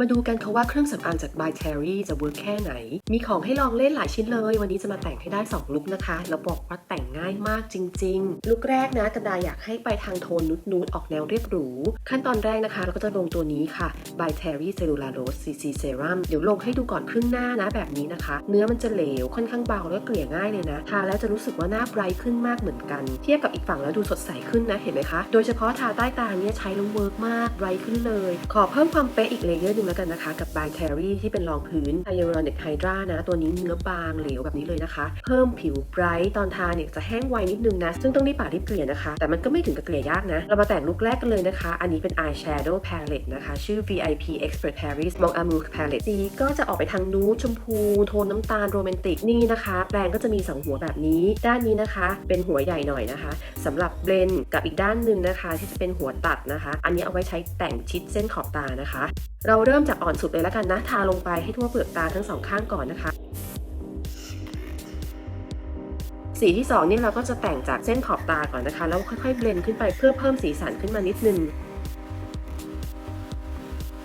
มาดูกันค่ะว่าเครื่องสำอางจาก By Terry จะเวิร์กแค่ไหน มีของให้ลองเล่นหลายชิ้นเลย วันนี้จะมาแต่งให้ได้ 2 ลุคนะคะ แล้วบอกว่าแต่งง่ายมากจริง ๆ ลุคแรกนะกันดาอยากให้ไปทางโทนนุดๆออกแนวเรียบหรู ขั้นตอนแรกนะคะ เราก็จะลงตัวนี้ค่ะ By Terry Cellulose CC Serum เดี๋ยวลงให้ดูก่อนครึ่งหน้านะแบบนี้นะคะ เนื้อมันจะเหลวค่อนข้างเบาแล้วก็เกลี่ยง่ายเลยนะทาแล้วจะรู้สึกว่าหน้าไบรท์ขึ้นมากเหมือนกัน เทียบกับอีกฝั่งแล้วดูสดใสขึ้นนะเห็นไหมคะ โดยเฉพาะทาใต้ตาเนี่ยใช้แล้วเวิร์กมากไบรท์ขึ้นเลย ขอเพิ่มความเป๊ะอีกเลเยอร์หนึงแล้วกันนะคะ กับ By Terry ที่เป็นรองพื้น Hyaluronic Hydra นะ ตัวนี้เนื้อบางเหลวแบบนี้เลยนะคะ เพิ่มผิวไบรท์ตอนทาเนี่ยจะแห้งไวนิดนึงนะ ซึ่งต้องรีบปาดรีบเกลี่ยนะคะ แต่มันก็ไม่ถึงกับเกลี่ยยากนะ เรามาแต่งลุคแรกกันเลยนะคะ อันนี้เป็น Eyeshadow Palette นะคะ ชื่อ VIP Expert Paris Mon Amour Palette สีก็จะออกไปทางนูดชมพู โทนน้ำตาลโรแมนติกนี่นะคะ แปลงก็จะมีสองหัวแบบนี้ ด้านนี้นะคะ เป็นหัวใหญ่หน่อยนะคะสำหรับเบลนกับอีกด้านหนึ่งนะคะ ที่จะเป็นหัวตัดนะคะ อันนี้เอาไว้ใช้แต่งชิดเส้นขอบตานะคะ เราเริ่มริ่มจากอ่อนสุดเลยแล้วกันนะ ทาลงไปให้ทั่วเปลือกตาทั้งสองข้างก่อนนะคะ สีที่2นี่เราก็จะแต่งจากเส้นขอบตาก่อนนะคะ แล้วค่อยๆเบลนขึ้นไปเพื่อเพิ่มสีสันขึ้นมานิดนึง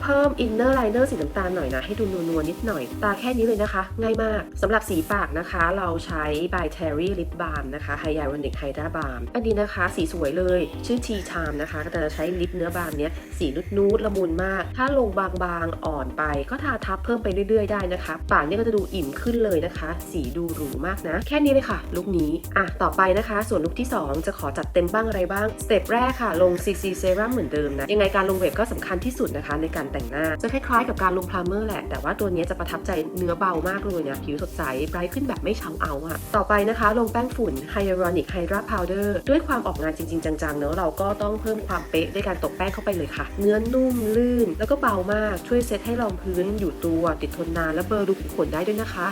เพิ่มอินเนอร์ไลเนอร์สีน้ำตาลหน่อยนะ ให้ดูนัวๆนิดหน่อย ตาแค่นี้เลยนะคะ ง่ายมากสำหรับสีปากนะคะ เราใช้ by Terry Lip Balm นะคะ Hyaluronic Hydra Balm อันนี้นะคะสีสวยเลยชื่อ Tea Time นะคะก็จะใช้ลิปเนื้อบางเนี้ยสีนูดๆละมุนมาก ถ้าลงบางๆอ่อนไป ก็ทาทับเพิ่มไปเรื่อยๆได้นะคะ ปากเนี่ยก็จะดูอิ่มขึ้นเลยนะคะ สีดูหรูมากนะ แค่นี้เลยค่ะ ลุคนี้อะต่อไปนะคะ ส่วนลุคที่ 2 จะขอจัดเต็มบ้างอะไรบ้างสเต็ปแรกค่ะ ลง CC Serum เหมือนเดิมนะยังไงการลงเวฟก็สำคัญที่สุดนะคะในการแต่งหน้า จะคล้ายๆกับการลงพรามเมอร์แหละ แต่ว่าตัวนี้จะประทับใจเนื้อเบามากเลยนะ ผิวสดใสไบรท์ขึ้นแบบไม่เฉาเอาอะต่อไปนะคะ ลงแป้งฝุ่น Hyaluronic Hydra Powder ด้วยความออกงานจริง ๆ จังๆเนอะเราก็ต้องเพิ่มความเป๊ะด้วยการตบแป้งเข้าไปเลยค่ะ เนื้อนุ่มลื่น แล้วก็เบามากช่วยเซตให้รองพื้นอยู่ตัวติดทนนานและเบลอรูขุมขนได้ด้วยนะคะ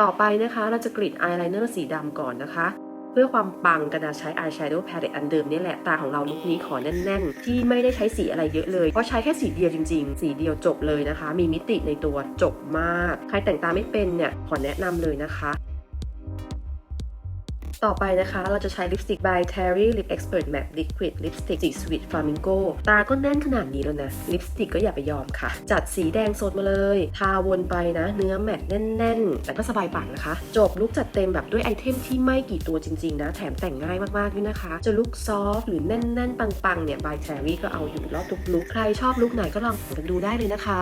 ต่อไปนะคะเราจะกรีดอายไลเนอร์สีดำก่อนนะคะ พื่อความปังกระดาษใช้อายแชโดว์แพเลตอันเดิมนี่แหละ ตาของเราลุคนี้ขอแน่นๆ ที่ไม่ได้ใช้สีอะไรเยอะเลย เพราะใช้แค่สีเดียวจริงๆ สีเดียวจบเลยนะคะ มีมิติในตัวจบมาก ใครแต่งตาไม่เป็นเนี่ยขอแนะนำเลยนะคะ ต่อไปนะคะ เราจะใช้ลิปสติก by Terry Lip Expert Matte Liquid Lipstick สี Sweet Flamingo ตาก็แน่นขนาดนี้แล้วนะ ลิปสติกก็อย่าไปยอมค่ะ จัดสีแดงสดมาเลย ทาวนไปนะ เนื้อแมตต์แน่น ๆ แต่ก็สบายปากนะคะ จบลุกจัดเต็มแบบด้วยไอเทมที่ไม่กี่ตัวจริง ๆ นะ แถมแต่งง่ายมากๆด้วยนะคะ จะลุกซอฟหรือแน่น ๆ ปัง ๆ เนี่ย by Terry ก็เอาอยู่รอบทุกลุกใครชอบลุกไหนก็ลองกันดูได้เลยนะคะ